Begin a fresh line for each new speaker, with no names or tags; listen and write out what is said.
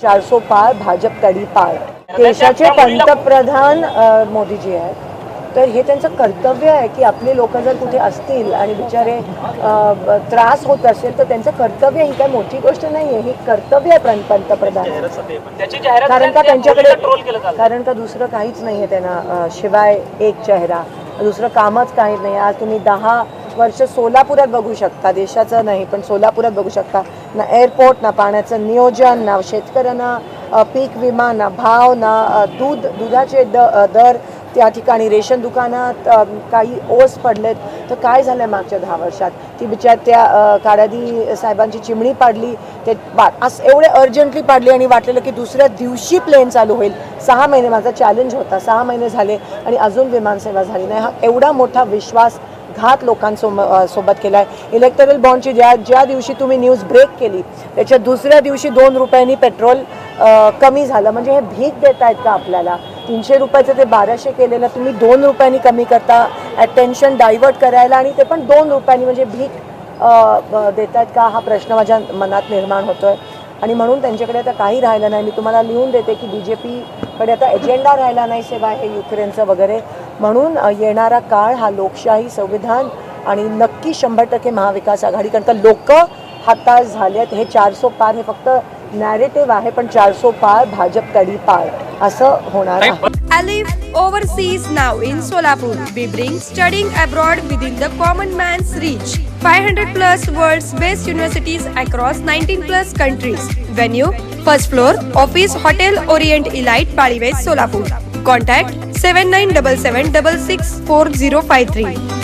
चारसो पार भाजप तडी पार देशाचे पंतप्रधान मोदीजी आहेत. तर हे त्यांचं कर्तव्य आहे की आपले लोक जर कुठे असतील आणि बिचारे त्रास होत असेल तर त्यांचं कर्तव्य ही काय मोठी गोष्ट नाही आहे ही कर्तव्य आहे पंतप्रधान. कारण का त्यांच्याकडे कारण का दुसरं काहीच नाही आहे त्यांना शिवाय एक चेहरा. दुसरं कामच काही नाही. आज तुम्ही दहा वर्ष सोलापुरात बघू शकता. देशाचं नाही पण सोलापुरात बघू शकता. ना एअरपोर्ट ना पाण्याचं नियोजन ना शेतकऱ्यांना पीक विमा ना भाव ना दूध दुधाचे द दर. त्या ठिकाणी रेशन दुकानात काही ओस पडलेत. तर काय झालं मागच्या दहा वर्षात? ती बिचार त्या काळादी साहेबांची चिमणी पाडली. ते बा असं एवढे अर्जंटली पाडली आणि वाटलेलं की दुसऱ्या दिवशी प्लेन चालू होईल. सहा महिने माझा चॅलेंज होता. सहा महिने झाले आणि अजून विमानसेवा झाली नाही. हा एवढा मोठा विश्वास घात लोकांसोबत सोबत केला आहे इलेक्टरल बॉन्डची ज्या ज्या दिवशी तुम्ही न्यूज ब्रेक केली त्याच्या दुसऱ्या दिवशी दोन रुपयांनी पेट्रोल कमी झालं. म्हणजे हे भीक देत आहेत का आपल्याला? तीनशे रुपयाचं ते बाराशे केलेलं तुम्ही दोन रुपयांनी कमी करता अटेन्शन डायव्हर्ट करायला आणि ते पण दोन रुपयांनी म्हणजे भीक देत आहेत का? हा प्रश्न माझ्या मनात निर्माण होतो आहे आणि म्हणून त्यांच्याकडे आता काही राहिलं नाही. मी तुम्हाला लिहून देते की बी जे पीकडे आता एजेंडा राहिला नाही शिवाय हे युक्रेनचं वगैरे. म्हणून येणारा काळ हा लोकशाही संविधान आणि नक्की शंभर टक्के महाविकास आघाडी कारण का लोक हाताश झाले आहेत हे चारसो पार हे फक्त नॅरेटिव्ह आहे पण चारसो पार भाजप कडी पार. असं होणार
overseas now in Solapur be bring studying abroad within the common man's reach 500 plus world best universities across 19 plus countries venue first floor office hotel orient elite पाळीवेज Solapur contact 7529','//////////////////////////////////////////////////////////////////////////////////////////////////////////////////////////////////////////////////////////////////////////////////////////////////////////////////////////////////////////////////////////////////////////////////////////////////////////////////////////////////////////////////////////////////////////////////////////////////////////////////////////////////////////////////////////////////////////////////////////////////////////////////////////////////////////////////////////////////////////////////////////////////////////////////////////////////////////////////////////////////////////////////////////////////////////////////////////////////////////////////////////////////////////////////////////////////////////////////////////////////////////////////////////////////////////////////////////////////////////////////////////////////////////////////////////////////////////////////////////////////////////////////////////////////////////////////////////////////////////////////////////////////////////////////////////////////////////////////////////////////////////////////////////////////////////////////////////////////////////////////////////////////////////////////////////// seven nine double seven double six four zero five three.